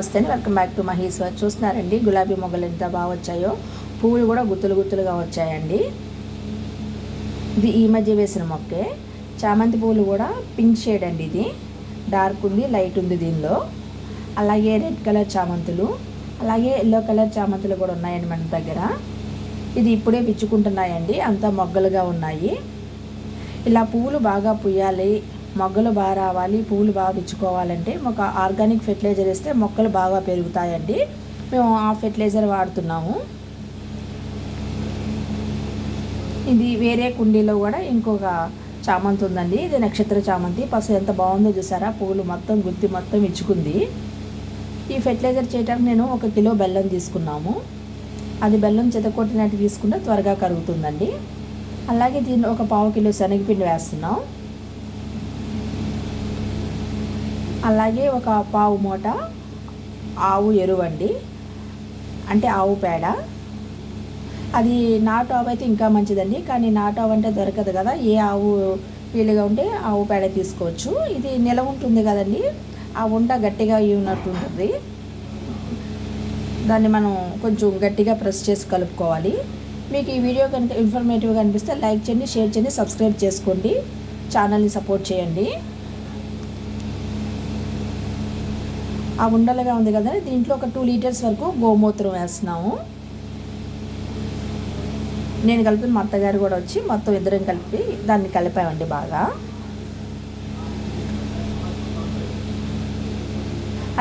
నమస్తే welcome back to Maheshwar చూస్తున్నారండి గులాబీ మొగ్గలు ఎంత బాగా వచ్చాయో? పువ్వులు కూడా గుత్తులు గుత్తులుగా వచ్చాయండి. ఇది ఈ మధ్య వేసిన మొక్కే. చామంతి పువ్వులు కూడా పింక్ షేడ్ అండి ఇది. డార్క్ ఉంది లైట్ ఉంది దీనిలో. అలాగే రెడ్ కలర్ చామంతులు అలాగే ఎల్లో కలర్ చామంతులు కూడా ఉన్నాయండి మన దగ్గర. ఇది ఇప్పుడే పిచ్చుకుంటున్నాయండి అంతా మొగ్గలుగా ఉన్నాయి. ఇలా పువ్వులు బాగా పుయ్యాలి మొగ్గలు బాగా రావాలి పువ్వులు బాగా పిచ్చుకోవాలంటే ఒక ఆర్గానిక్ ఫెర్టిలైజర్ వేస్తే మొక్కలు బాగా పెరుగుతాయండి. మేము ఆ ఫెర్టిలైజర్ వాడుతున్నాము. ఇది వేరే కుండీలో కూడా ఇంకొక చామంతి ఉందండి. ఇది నక్షత్ర చామంతి. పసు ఎంత బాగుందో చూసారా? పువ్వులు మొత్తం గుత్తి మొత్తం ఇచ్చుకుంది. ఈ ఫెర్టిలైజర్ చేయడానికి నేను ఒక కిలో బెల్లం తీసుకున్నాము. అది బెల్లం చెతకొట్టినట్టు తీసుకుంటే త్వరగా కరుగుతుందండి. అలాగే దీన్ని ఒక పావు కిలో శనగపిండి వేస్తున్నాం. అలాగే ఒక పావు మూట ఆవు ఎరువండి. అంటే ఆవు పేడ. అది నాటు ఆవు అయితే ఇంకా మంచిదండి. కానీ నాటు ఆవు అంటే దొరకదు కదా. ఏ ఆవు వీలుగా ఉంటే ఆవు పేడ తీసుకోవచ్చు. ఇది నిలవ ఉంటుంది కదండి. ఆ ఉండ గట్టిగా ఉన్నట్టు ఉంటుంది. దాన్ని మనం కొంచెం గట్టిగా ప్రెస్ చేసి కలుపుకోవాలి. మీకు ఈ వీడియో కనుక ఇన్ఫర్మేటివ్గా అనిపిస్తే లైక్ చేయండి షేర్ చేయండి సబ్స్క్రైబ్ చేసుకోండి. ఛానల్ని సపోర్ట్ చేయండి. ఆ ఉండలుగా ఉంది కదా దీంట్లో ఒక టూ లీటర్స్ వరకు గోమూత్రం వేస్తున్నాము. నేను కలిపిన మా అత్తగారు కూడా వచ్చి మొత్తం ఇద్దరం కలిపి దాన్ని కలిపామండి బాగా.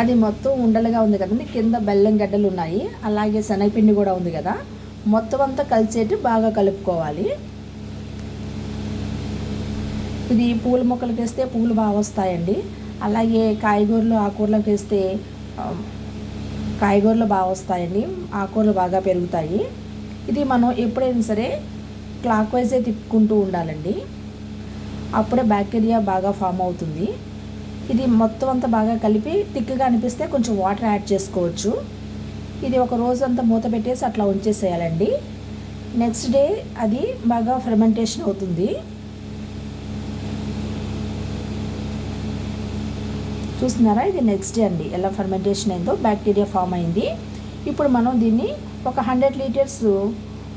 అది మొత్తం ఉండలుగా ఉంది కదండి కింద బెల్లం గడ్డలు ఉన్నాయి అలాగే శనగపిండి కూడా ఉంది కదా. మొత్తం అంతా కలిసేటి బాగా కలుపుకోవాలి. ఇది పూల మొక్కలకి వేస్తే పూలు బాగా వస్తాయండి. అలాగే కాయగూరలు ఆకుకూరలకు వేస్తే కాయగూరలు బాగా వస్తాయండి. ఆకుకూరలు బాగా పెరుగుతాయి. ఇది మనం ఎప్పుడైనా సరే క్లాక్ వైజే తిప్పుకుంటూ ఉండాలండి. అప్పుడే బ్యాక్టీరియా బాగా ఫామ్ అవుతుంది. ఇది మొత్తం అంతా బాగా కలిపి తిక్కుగా అనిపిస్తే కొంచెం వాటర్ యాడ్ చేసుకోవచ్చు. ఇది ఒక రోజు అంతా మూత పెట్టేసి అట్లా ఉంచేసేయాలండి. నెక్స్ట్ డే అది బాగా ఫెర్మెంటేషన్ అవుతుంది. చూస్తున్నారా? ఇది నెక్స్ట్ డే అండి. ఎలా ఫర్మెంటేషన్ అయిందో బ్యాక్టీరియా ఫామ్ అయింది. ఇప్పుడు మనం దీన్ని ఒక హండ్రెడ్ లీటర్స్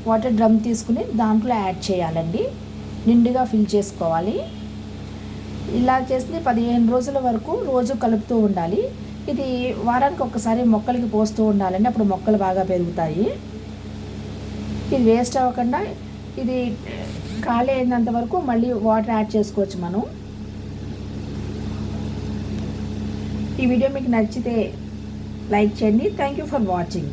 వాటర్ డ్రమ్ తీసుకుని దాంట్లో యాడ్ చేయాలండి. నిండుగా ఫిల్ చేసుకోవాలి. ఇలా చేసి పదిహేను రోజుల వరకు రోజు కలుపుతూ ఉండాలి. ఇది వారానికి ఒక్కసారి మొక్కలకి పోస్తూ ఉండాలండి. అప్పుడు మొక్కలు బాగా పెరుగుతాయి. ఇది వేస్ట్ అవ్వకుండా ఇది ఖాళీ అయినంత వరకు మళ్ళీ వాటర్ యాడ్ చేసుకోవచ్చు మనం. ఈ వీడియో మీకు నచ్చితే లైక్ చేయండి. Thank you for watching